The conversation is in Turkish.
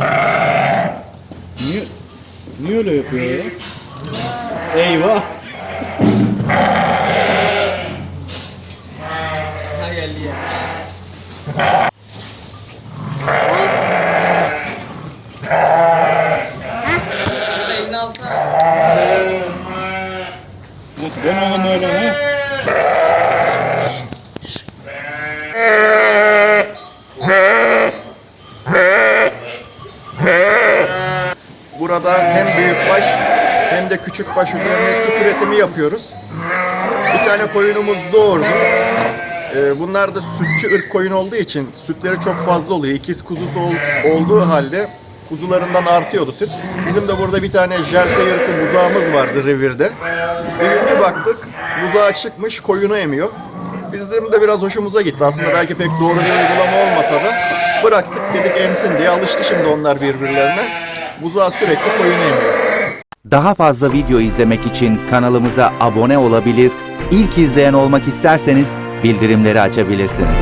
Niye, niye öyle yapıyor ya? Eyvah. Ha geldi ya. Şurada elini alsana. Dön oğlum öyle ha. Burada hem büyükbaş hem de küçükbaş üzerine süt üretimi yapıyoruz. Bir tane koyunumuz doğurdu. Ee, bunlar da sütçü ırk koyun olduğu için sütleri çok fazla oluyor. İkiz kuzusu ol- olduğu halde kuzularından artıyordu süt. Bizim de burada bir tane jersey ırkı buzağımız vardı revirde. Bir bir baktık buzağı çıkmış koyunu emiyor. Bizim de biraz hoşumuza gitti. Aslında belki pek doğru bir uygulama olmasa da bıraktık dedik emsin diye. Alıştı şimdi onlar birbirlerine. Buzağı sürekli koyun emiyor. Daha fazla video izlemek için kanalımıza abone olabilir, ilk izleyen olmak isterseniz bildirimleri açabilirsiniz.